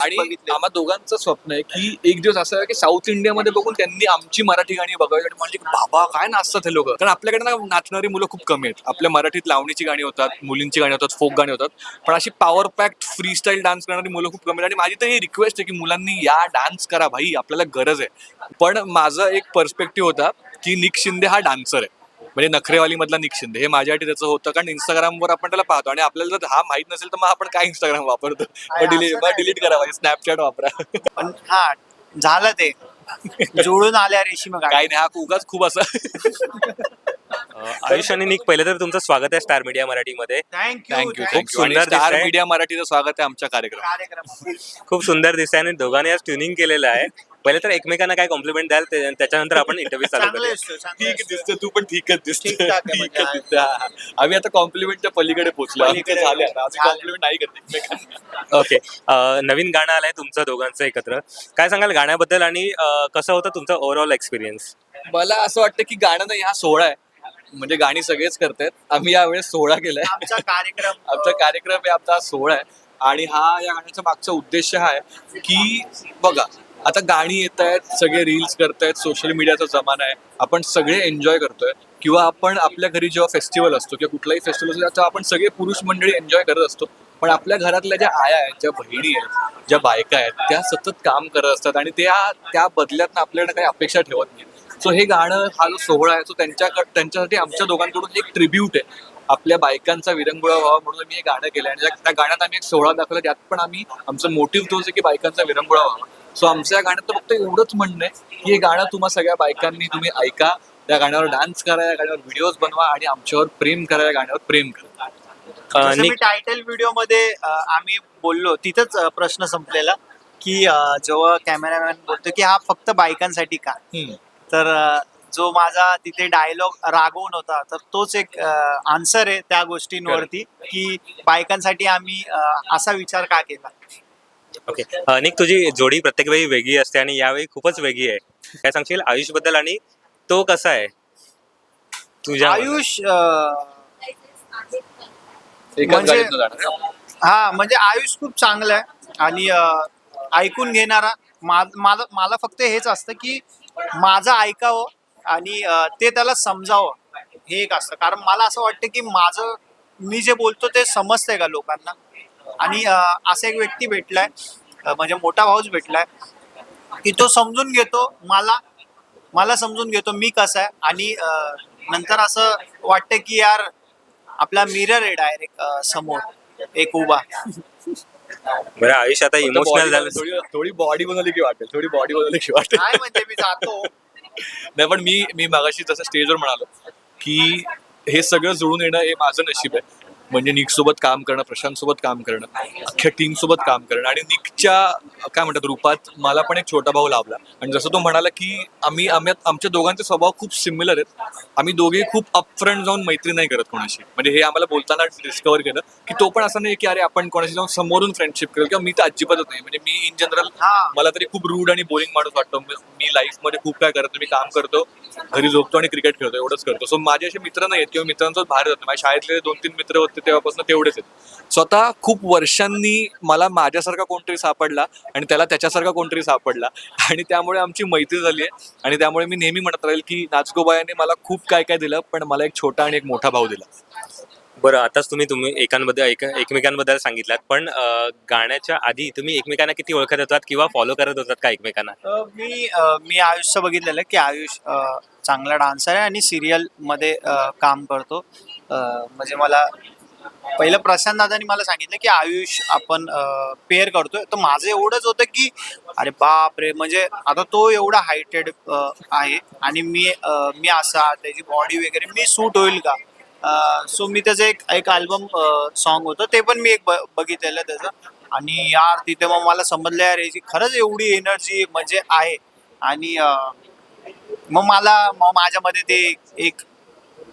आणि. आम्हा दोघांचं स्वप्न आहे की एक दिवस असं आहे की साऊथ इंडियामध्ये बघून त्यांनी आमची मराठी गाणी बघावी. आणि म्हणजे बाबा काय नाचतात हे लोक? कारण आपल्याकडे ना नाचणारी मुलं खूप कमी आहेत. आपल्या मराठीत लावणीची गाणी होतात मुलींची गाणी होतात फोक गाणी होतात. पण अशी power packed freestyle dance करणारी मुलं खूप कमी आहेत. आणि माझी तर ही रिक्वेस्ट आहे की मुलांनी या डान्स करा भाई आपल्याला गरज आहे. पण माझा एक पर्स्पेक्टिव्ह होता की निक शिंदे हा डान्सर आहे. म्हणजे नखरेवाली मधला निक शिंदे हे माझ्यासाठी त्याचं होतं कारण इंस्टाग्रामवर आपण त्याला पाहतो आणि आपल्याला जर हा माहीत नसेल तर मग आपण काय इंस्टाग्राम वापरतो? मग डिलीट असं मग नाही. डिलीट करा स्नॅपचॅट वापरा. पण हा झालं ते. जुळून आल्या रेशीम गाठी. काय नाही हा उगाच खूप असं. आयुष आणि निक पहिले तर तुमचं स्वागत आहे स्टार मीडिया मराठीमध्ये. थँक्यू थँक्यू खूप सुंदर स्टार. मीडिया मराठीचं स्वागत आहे आमच्या कार्यक्रम कार्यक्रम खूप सुंदर दिसतंय आणि दोघांनी आज ट्युनिंग केलेलं आहे. पहिले तर एकमेकांना काय कॉम्प्लिमेंट द्याल ते- त्याच्यानंतर आपण इंटरव्ह्यू चालू चांगलं करूया. दिसतोय, चांगलं ठीक. दिसते तू पण ठीकच दिसते ठीकठाक आहे म्हणजे दिसते हा. आम्ही आता कॉम्प्लिमेंटच्या पलीकडे पोहोचलो आमचं पलीकडे झालं. आता. आम्ही झालं. कॉम्प्लिमेंट नाही करत एकमेकांना. ओके अ, नवीन गाणं आलंय तुमचं दोघांचं एकत्र. काय सांगाल गाण्याबद्दल आणि अ, कसं होतं तुमचं ओव्हरऑल एक्सपिरियन्स मला असं वाटतं की गाणं नाही हा सोहळा आहे. म्हणजे गाणी सगळेच करतायत आम्ही यावेळेस सोहळा केलाय. आमचा कार्यक्रम. आमचा कार्यक्रम आहे आमचा हा सोहळा आहे. आणि हा या गाण्याचा मागचा उद्देश हा आहे की बघा आता गाणी येत आहेत सगळे रील्स करतायत सोशल मीडियाचा जमाना आहे. आपण सगळे एन्जॉय करतोय. किंवा आपण आपल्या घरी जेव्हा फेस्टिवल असतो किंवा कुठलाही फेस्टिवल असतो त्याचा आपण सगळे पुरुष मंडळी एन्जॉय करत असतो. पण आपल्या घरातल्या ज्या आया आहेत ज्या बहिणी आहेत ज्या बायका आहेत त्या सतत काम करत असतात आणि त्या त्या बदल्यात आपल्याकडे काही अपेक्षा ठेवत नाही सो हे गाणं हा जो सोहळा आहे तो त्यांच्या त्यांच्यासाठी आमच्या दोघांकडून एक ट्रिब्यूट आहे. आपल्या बायकांचा विरंगुळा व्हावा म्हणून आम्ही हे गाणं केलं आणि त्या- त्या गाण्यात आम्ही एक सोहळा दाखवला त्यात पण आम्ही आमचं मोटिव्ह तोच आहे की बायकांचा विरंगुळा व्हावा. सो आमच्या या गाण्यात फक्त एवढंच म्हणणं आहे की हे गाणं तुम्हा सगळ्या बायकांनी तुम्ही ऐका त्या गाण्यावर डान्स करा या गाण्यावर व्हिडिओज बनवा आणि आमच्यावर प्रेम करा या गाण्यावर प्रेम करा. जसं मी टायटल व्हिडिओमध्ये आम्ही बोललो तिथंच प्रश्न संपलेला की अं, जेव्हा कॅमेरामॅन बोलतो की हा फक्त बायकांसाठी का? तर अं, जो माझा तिथे डायलॉग रागवून होता तर तोच एक आन्सर आहे त्या गोष्टींवरती की बायकांसाठी आम्ही अं, असा विचार का केला? ओके अ, निक तुझी जोडी प्रत्येक वेळी वेगळी असते आणि यावेळी खूपच वेगळी आहे. काय सांगशील? आयुषबद्दल आणि तो कसा आहे? तुझ्या आयुष अं, एकाच म्हणजे- गाडीतनं जाणार आहे. हा म्हणजे आयुष खूप चांगला आहे. आणि अं, ऐकून घेणारा मा- मला मला फक्त हेच असतं की माझं ऐकावं आणि अं, ते त्याला समजावं. हे एक असतं. कारण मला असं वाटतं की माझं मी जे बोलतो ते समजतंय का लोकांना? आणि अं, असा एक व्यक्ती भेटलाय. अं, म्हणजे मोठा भाऊच भेटलाय. की तो समजून घेतो मला मला समजून घेतो मी कसा आहे. आणि नंतर असं वाटतं की यार आपला मिरर आहे डायरेक्ट समोर. एक उभा. बरं आयुष आता इमोशनल झालं. थोडी थोडी बॉडी बनवली की वाटेल थोडी बॉडी बनवली की वाटेल. काय म्हणजे मी जातो. नाही पण मी मी मागाशी जसं स्टेजवर म्हणालो की हे सगळं जुळून येणं हे माझं नशीब आहे. म्हणजे निक सोबत काम करणं प्रशांत सोबत काम करणं अख्ख्या टीम सोबत काम करणं आणि निकच्या काय म्हणतात रूपात मला पण एक छोटा भाऊ लाभला. आणि जसं तो म्हणाला की आम्ही आम्ही आमच्या दोघांचे स्वभाव खूप सिमिलर आहेत. आम्ही दोघे खूप अपफ्रंट जाऊन मैत्री नाही करत कोणाशी. म्हणजे हे आम्हाला बोलताना डिस्कवर केलं की तो पण असं नाही की अरे आपण कोणाशी जाऊन समोरून फ्रेंडशिप करेल किंवा मी तर अजिबातच नाही. म्हणजे मी इन जनरल मला तरी खूप रूड आणि बोरिंग माणूस वाटतो. मी- लाईफमध्ये लाईफमध्ये खूप काय करतो मी काम करतो घरी झोपतो आणि क्रिकेट खेळतो एवढंच करतो. सो माझे असे मित्र नाही आहेत किंवा मित्रांसोबत बाहेर जातो माझ्या शाळेतले दोन तीन मित्र होते तेव्हापासून तेवढेच आहेत. स्वतः खूप वर्षांनी मला माझ्यासारखा कोणतरी सापडला आणि त्याला त्याच्यासारखा कोणतरी सापडला. आणि त्यामुळे आमची मैत्री झाली आहे. आणि त्यामुळे मी नेहमी म्हणत राहील की नाचगोबायाने मला खूप काय काय दिलं पण मला एक छोटा आणि एक मोठा भाऊ दिला. बरं आताच तुम्ही तुम्ही एकांबद्दल एक एकमेकांबद्दल सांगितलात पण गाण्याच्या आधी तुम्ही एकमेकांना किती ओळखत होतात किंवा फॉलो करत होतात का एकमेकांना? मी मी आयुषचं बघितलेलं की आयुष चांगला डान्सर आहे आणि सिरियलमध्ये काम करतो. म्हणजे मला पहिलं प्रशांत दादानी मला सांगितलं की आयुष आपण पेअर करतोय. तर माझं एवढंच होतं की अरे बाप रे म्हणजे आता तो एवढा हायटेड आहे आणि मी मी असा त्याची बॉडी वगैरे मी सूट होईल का? सो मी त्याचं एक एक अल्बम सॉन्ग होतं. ते पण मी एक ब- बघितलेलं त्याचं. आणि यार तिथे मग मला समजलं यार याची खरंच एवढी एनर्जी म्हणजे आहे. आणि मग मला मग माझ्यामध्ये ते एक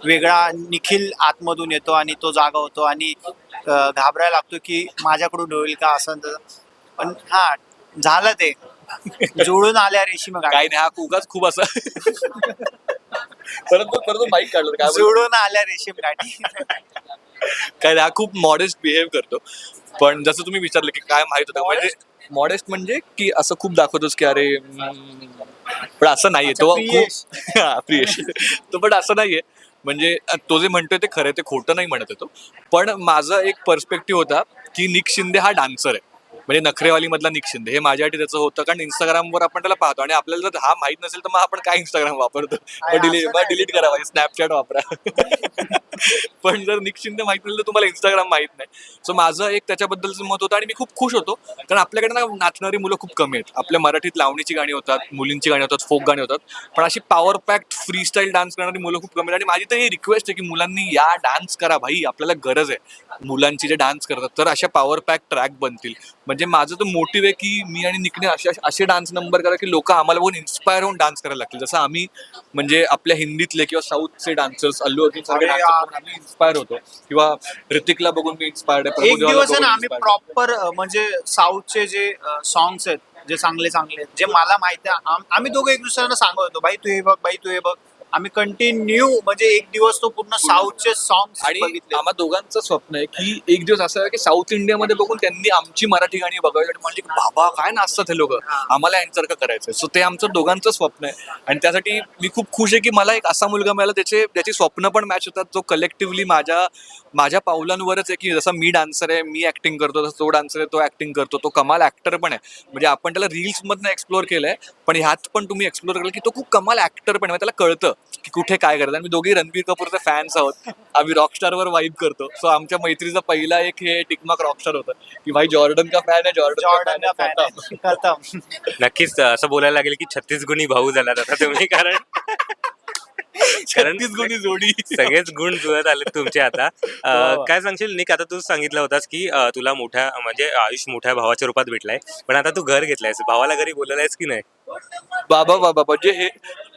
वेगळा निखिल आतमधून येतो आणि तो जागा होतो आणि घाबरायला लागतो की माझ्याकडून होईल का असं. पण हा झालं ते जुळून आल्या रेशीम गाठी. काय नाही हा उगाच खूप असं परंतु परंतु माईक काढलं काय? जुळून आल्या रेशीम गाठी काय हा खूप मॉडेस्ट बिहेव करतो पण जसं तुम्ही विचारलं की काय माहीत होतं म्हणजे मॉडेस्ट म्हणजे की असं खूप दाखवतोस की अरे पण असं नाहीये तो. खूप प्रियेश तो पण असं नाहीये म्हणजे तो जे म्हणतोय ते खरं ते खोटं नाही म्हणत आहे तो. पण माझा एक पर्स्पेक्टिव्ह होता की निक शिंदे हा डान्सर आहे. म्हणजे नखरेवाली मधला निक शिंदे. हे माझ्यासाठी त्याचं होतं कारण इंस्टाग्रामवर आपण त्याला पाहतो आणि आपल्याला जर हा माहीत नसेल तर मग आपण काय इंस्टाग्राम वापरतो? डिलीट असं नाही. डिलीट करा स्नॅपचॅट वापरा. पण जर निक शिंदे माहीत नसेल तर तुम्हाला इंस्टाग्राम माहीत नाही. सो माझं एक त्याच्याबद्दलचं मत होतं आणि मी खूप खुश होतो. कारण आपल्याकडे ना नाचणारी मुलं खूप कमी आहेत. आपल्या मराठीत लावणीची गाणी होतात मुलींची गाणी होतात फोक गाणी होतात. पण अशी power packed freestyle dance करणारी मुलं खूप कमी आहेत. आणि माझी तर ही रिक्वेस्ट आहे की मुलांनी या डान्स करा भाई. आपल्याला गरज आहे. मुलांची जे डान्स करतात तर अशा पॉवर पॅक ट्रॅक बनतील. म्हणजे माझं तर मोटिव्ह आहे की मी आणि निकने असे असे डान्स नंबर करा की लोक आम्हाला बघून इन्स्पायर होऊन डान्स करायला लागतील. जसं आम्ही म्हणजे आपल्या हिंदीतले किंवा साऊथचे डान्सर्स अल्लू अर्जुन सारखे आम्ही इन्स्पायर होतो किंवा ऋतिकला बघून मी इन्स्पायर्ड आहे एक दिवस आहे ना आम्ही. प्रॉपर म्हणजे साऊथचे जे सॉंग्स आहेत जे चांगले चांगले जे मला माहिती आहे आम- आम्ही दोघं एक दुसऱ्यांना सांगत होतो बाई तू हे बघ बाई तू हे बघ आम्ही कंटिन्यू म्हणजे एक दिवस तो पूर्ण साऊथचे सॉंग्स आणि आम्हा दोघांचं स्वप्न आहे की एक दिवस असं आहे की साऊथ इंडियामध्ये बघून त्यांनी आमची मराठी गाणी बघावी आणि म्हणजे बाबा काय नाचतात हे लोक? आम्हाला यांच्यासारखं करायचं सो ते आमचं दोघांचं स्वप्न आहे. आणि त्यासाठी मी खूप खुश आहे की मला एक असा मुलगा मिळाला त्याचे त्याची स्वप्न पण मॅच होतात जो कलेक्टिव्हली माझ्या माझ्या पावलांवरच आहे की जसा मी डान्सर आहे मी ऍक्टिंग करतो तसा तो डान्सर आहे तो ऍक्टिंग करतो तो कमाल ऍक्टर पण आहे. म्हणजे आपण त्याला रील्स मधनं एक्सप्लोर केलंय पण ह्यात पण तुम्ही एक्सप्लोर केलं की तो खूप कमाल ऍक्टर पण आहे. म्हणजे त्याला कळतं की कुठे काय आणि मी दोघी रणबीर कपूरचे फॅन्स आहोत. आम्ही रॉकस्टारवर वाईब करतो. सो आमच्या मैत्रीचा पहिला एक हे टिकमार्क रॉकस्टार होतं की भाई जॉर्डन का फॅन आहे जॉर्डन जॉर्डन का फॅन नक्कीच असं बोलायला लागेल की छत्तीस गुणी भाऊ आता तुम्ही कारण छत्तीस गुणी जोडी. सगळेच गुण जुळत आले तुमचे आता. अं, वा. काय सांगशील? निक आता तू सांगितलं होतास की अं, तुला मोठ्या म्हणजे आयुष मोठ्या भावाच्या रूपात भेटलाय. पण आता तू घर घेतलायस. भावाला घरी बोलवलायस की नाही? बाबा बाबा म्हणजे हे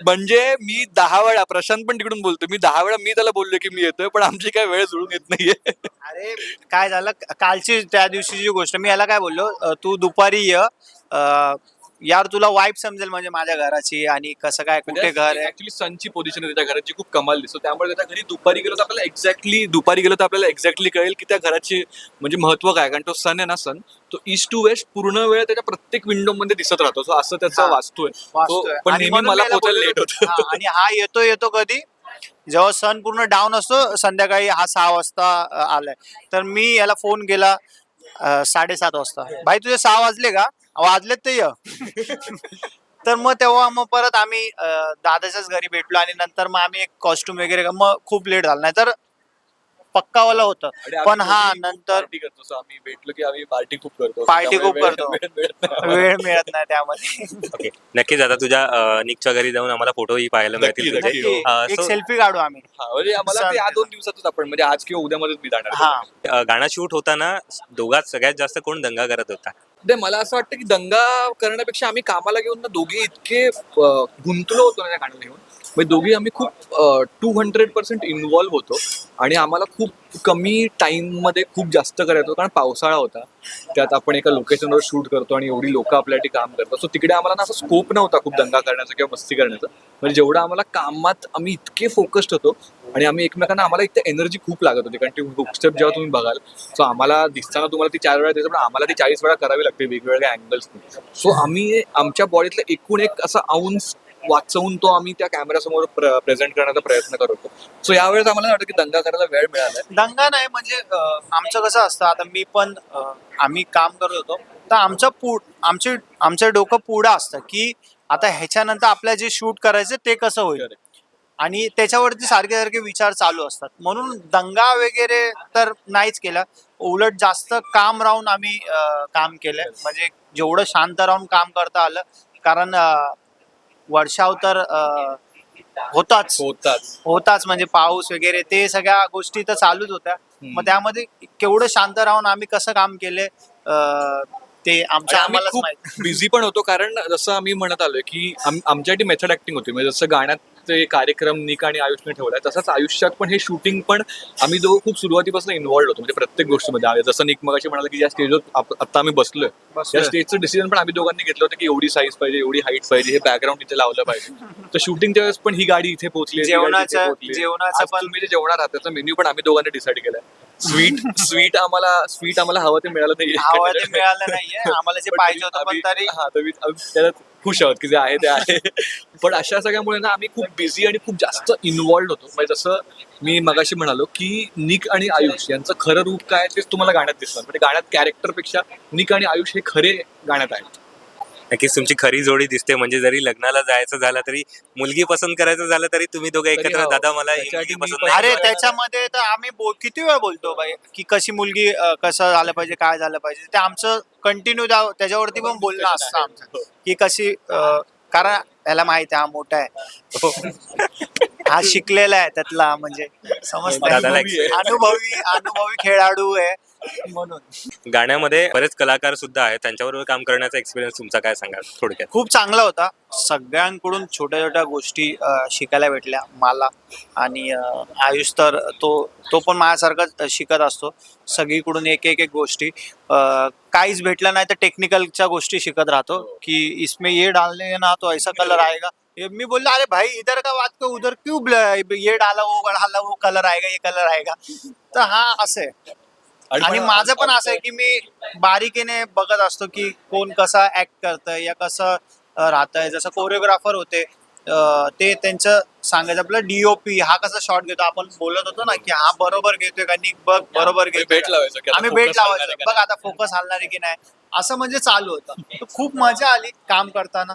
म्हणजे मी दहा वेळा प्रशांत पण तिकडून बोलतो. मी दहा वेळा मी त्याला बोललो की मी येतोय पण आमची काय वेळ जुळून येत नाहीये. अरे काय झालं? कालची त्या दिवशीची गोष्ट मी याला काय बोललो? अं, तू दुपारी ये. अं, यार तुला वाईफ समजेल म्हणजे माझ्या घराची आणि कसं काय कुठे घर आहे? ऍक्च्युली सनची पोझिशन आहे त्याच्या घराची खूप कमाल दिसतो. त्यामुळे त्याच्या घरी दुपारी गेलो तर आपल्याला एक्झॅक्टली दुपारी गेलो तर आपल्याला एक्झॅक्टली कळेल की त्या घराची म्हणजे महत्त्व काय कारण तो सन आहे ना सन तो ईस्ट टू वेस्ट पूर्ण वेळ त्याच्या प्रत्येक विंडो मध्ये दिसत राहतो. सो असं त्याचा. वास्तू आहे. पण नेहमी मला मी याला पोचायला लेट होतं. हा, आणि हा येतो येतो कधी? जेव्हा सण पूर्ण डाऊन असतो संध्याकाळी हा सहा वाजता आलाय. तर मी याला फोन केला साडेसात वाजता. भाई तुझे सहा वाजले का? वाजलेत ते तर मग तेव्हा मग परत आम्ही अं, दादाच्याच घरी भेटलो आणि नंतर मग आम्ही एक कॉस्ट्युम वगैरे मग खूप लेट झाला. नाही तर पक्कावाला होतं. पण हा नंतर party करतो. so आम्ही भेटलो की आम्ही पार्टी खूप करतो. Party त्यामुळे खूप वेळ- करतो. वेळ मिळत नाही. वेळ मिळत नाही त्यामध्ये. ओके नक्कीच आता तुझ्या अं, निकच्या घरी जाऊन आम्हाला फोटोही पाहायला नक्की, मिळतील तुझे. नक्की. नक्की अं, एक so- सेल्फी काढू आम्ही. हा, म्हणजे आम्हाला ते या दोन दिवसातच आपण म्हणजे आज किंवा उद्यामध्येच मी जाणार हा. अं, गाणं शूट होताना दोघात सगळ्यात जास्त कोण दंगा करत होता? नाही मला असं वाटतं की दंगा करण्यापेक्षा आम्ही कामाला घेऊन ना दोघे इतके अं, गुंतलो होतो ना त्या गाण्याला घेऊन. म्हणजे दोघी आम्ही खूप टू हंड्रेड पर्सेंट इन्वॉल्व्ह होतो. आणि आम्हाला खूप कमी टाईममध्ये खूप जास्त करायचो कारण पावसाळा होता. त्यात आपण एका लोकेशनवर शूट करतो आणि एवढी लोक आपल्यासाठी काम करतात. सो तिकडे आम्हाला ना असा स्कोप नव्हता खूप दंगा करण्याचा किंवा मस्ती करण्याचा. म्हणजे जेवढं आम्हाला कामात आम्ही इतके फोकस्ड होतो आणि आम्ही एकमेकांना आम्हाला एक एनर्जी खूप लागत होती. कारण ती बुकस्टेप जेव्हा तुम्ही बघाल सो आम्हाला दिसताना तुम्हाला ती चार वेळा दिसत पण आम्हाला ती चाळीस वेळा करावी लागते वेगवेगळ्या अँगल्सनी सो आम्ही आमच्या बॉडीतलं एकूण एक असा औंस वाचवून तो आम्ही त्या कॅमेऱ्यासमोर प्रेझेंट करण्याचा प्रयत्न करत सो यावेळेस आम्हाला वाटत की दंगा करायला वेळ मिळाला दंगा नाही म्हणजे आमचं कसं असतं आता मी पण आम्ही काम करत होतो. तर आमचं पूड आमचे आमचं डोकं पुढं असतं की आता ह्याच्यानंतर आपल्याला जे शूट करायचं ते कसं होईल. आणि त्याच्यावरती सारखे सारखे विचार चालू असतात. म्हणून दंगा वगैरे तर नाहीच केला. उलट जास्त काम राहून आम्ही काम केलंय म्हणजे जेवढं शांत राहून काम करता आलं. कारण वर्षाव तर अं, होताच. होताच. होताच म्हणजे पाऊस वगैरे ते सगळ्या गोष्टी तर चालूच होत्या. हम्म. मग त्यामध्ये केवढं शांत राहून आम्ही कसं काम केले ते आमच्या आणि आम्ही आम्हालाच खूप माहीत. बिझी पण होतो कारण जसं आम्ही म्हणत आलोय की आम- आमच्यासाठी मेथड ऍक्टिंग होती. म्हणजे जसं गाण्यात ते कार्यक्रम निक आणि आयुषने ठेवलाय. तसंच आयुष्यात पण हे शूटिंग पण आम्ही दोघं खूप सुरुवातीपासून इन्व्हॉल्ड होतो म्हणजे प्रत्येक गोष्टीमध्ये. जसं निक मगाशी म्हणाला की ज्या स्टेजवर आता आम्ही बसलोय. बसलोय. या स्टेजचं डिसिजन पण आम्ही दोघांनी घेतलं होतं की एवढी साईज पाहिजे एवढी हाईट पाहिजे हे बॅकग्राऊंड इथे लावलं पाहिजे. तर शूटिंगच्या वेळेस पण ही गाडी इथे पोहोचली जेवणाचं- पण- तुम्ही जे जेवणार आहात त्याचा मेन्यू पण आम्ही दोघांनी डिसाईड केलाय. स्वीट स्वीट आम्हाला स्वीट आम्हाला हवं ते मिळालं नाही हवं ते मिळालं नाहीये. आम्हाला जे पाहिजे होतं पण तरी हा त्याच्यात खुश आहोत की जे आहे ते आहे. पण अशा सगळ्यामुळे ना आम्ही खूप बिझी आणि खूप जास्त इन्वॉल्ड होतो. म्हणजे जसं मी मगाशी म्हणालो की निक आणि आयुष यांचं खरं रूप काय तेच तुम्हाला गाण्यात दिसणार म्हणजे गाण्यात कॅरेक्टरपेक्षा निक आणि आयुष हे खरे गाण्यात आहेत. नक्कीच तुमची खरी जोडी दिसते म्हणजे जरी लग्नाला जायचं झालं तरी मुलगी पसंत करायचं झालं तरी तुम्ही दोघं तरी एकत्र हो. दादा मला ही त्याच्यासाठी मुलगी मी पसंत पण- नाही अरे. त्याच्यामध्ये तर आम्ही बो- किती वेळ बोलतो बाई की कशी मुलगी अं, कसं झालं पाहिजे काय झालं पाहिजे ते आमचं कंटिन्यू त्याच्यावरती पण बोलणं असतं आमचं की कशी अं, कारण याला माहिती आहे हा मोठा आहे हा शिकलेला आहे त्यातला म्हणजे समजतं दादाला. अनुभवी अनुभवी खेळाडू आहे म्हणून. गाण्यामध्ये बरेच कलाकार सुद्धा आहेत. त्यांच्याबरोबर काम करण्याचा एक्सपिरियन्स तुमचा काय सांगाल थोडक्यात? खूप चांगला होता. सगळ्यांकडून छोट्या छोट्या गोष्टी अं, शिकायला भेटल्या मला. आणि अं, आयुष तर तो तो पण माझ्यासारखाच शिकत असतो. सगळीकडून एक एक एक गोष्टी. अं, काहीच भेटलं नाही तर टेक्निकलच्या गोष्टी शिकत राहतो. की इसमें ये डालने हैं ना तो ऐसा कलर आएगा. ये मी बोललो अरे भाई इधर का बात को उधर क्यों ब्ल- ये डाला वो डाला वो कलर आएगा ये कलर आएगा? तर हा असं आहे. आणि माझं पण असं आहे की मी बारीकीने बघत असतो की कोण कसा ऍक्ट करतंय या कसं राहतंय. जसं कोरिओग्राफर होते ते त्यांचं सांगायचं आपलं डीओपी हा कसा शॉट घेतो? आपण बोलत होतो ना की हा बरोबर घेतोय का निक बघ बरोबर घेतोय आम्ही भेट लावायचो. बघ आता फोकस हलणार आहे की नाही? असं म्हणजे चालू होतं. खूप मजा आली काम करताना.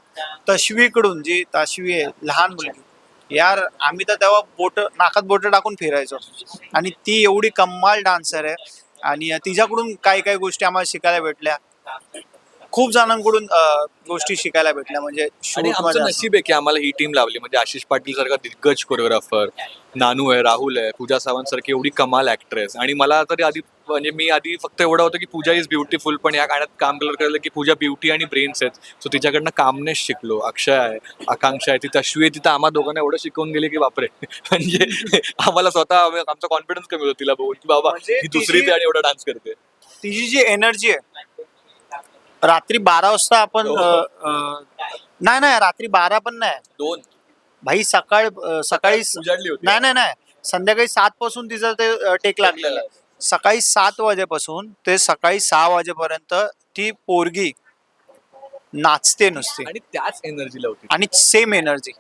तशवीकडून जी तशवी आहे लहान मुलगी यार आम्ही तर तेव्हा बोट नाकात बोट टाकून फिरायचो. आणि ती एवढी कम्माल डान्सर आहे. आणि तिच्याकडून काही काही गोष्टी आम्हाला शिकायला भेटल्या. खूप जणांकडून गोष्टी शिकायला भेटल्या. म्हणजे आणि आमचं. नशीब आहे की आम्हाला ही टीम लावली. म्हणजे आशिष पाटील सारखा दिग्गज कोरिओग्राफर नानू आहे राहुल आहे पूजा सावंत सारखी एवढी कमाल ऍक्ट्रेस आणि मला तरी आधी म्हणजे मी आधी फक्त एवढं होतं की पूजा इज ब्युटिफुल पण या गाण्यात काम केलं की पूजा ब्युटी आणि ब्रेन्स आहेत. सो तिच्याकडनं कामनेस शिकलो. अक्षय आहे आकांक्षा आहे ती तश्वी आहे तिथं आम्हा दोघांना एवढं शिकवून गेली की बापरे. म्हणजे आम्हाला स्वतः आमचा कॉन्फिडन्स कमी होतो तिला बघून की बाबा म्हणजे ही दुसरी ती आणि एवढा डान्स करते. तिची जी एनर्जी आहे रात्री बारा वाजता आपण नाही नाही रात्री बारा पण नाही. दोन. भाई सकाळ सकाळी नाही नाही नाही. संध्याकाळी सात पासून तिचं ते टेक लागलेलं. सकाळी सात वाजेपासून ते सकाळी सहा वाजेपर्यंत ती पोरगी नाचते नुसती. आणि त्याच एनर्जीला होती. आणि सेम एनर्जी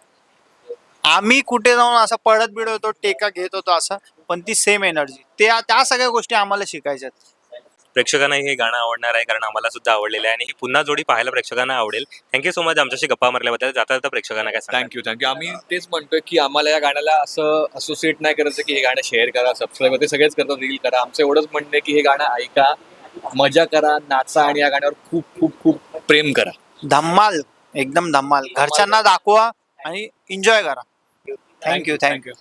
आम्ही कुठे जाऊन असं पडत बिडत होतो टेका घेत होतो असं पण ती सेम एनर्जी त्या त्या सगळ्या गोष्टी आम्हाला शिकायच्यात. प्रेक्षकांना हे गाणं आवडणार आहे कारण आम्हाला सुद्धा आवडलेलं आहे आणि ही पुन्हा जोडी पाहायला प्रेक्षकांना आवडेल. थँक्यू सो मच आमच्याशी गप्पा मारल्याबद्दल जाता जाता प्रेक्षकांना काय सांगा थँक्यू थँक्यू आम्ही तेच म्हणतोय की आम्हाला या गाण्याला असं असोसिएट नाही करायचं की हे गाणं शेअर करा सबस्क्राईब करा ते सगळेच करतात रील करा. आमचं एवढंच म्हणणं की हे गाणं ऐका मजा करा नाचा आणि या गाण्यावर खूप खूप खूप प्रेम करा. धम्माल एकदम धम्माल. घरच्यांना दाखवा आणि एन्जॉय करा. Thank you thank you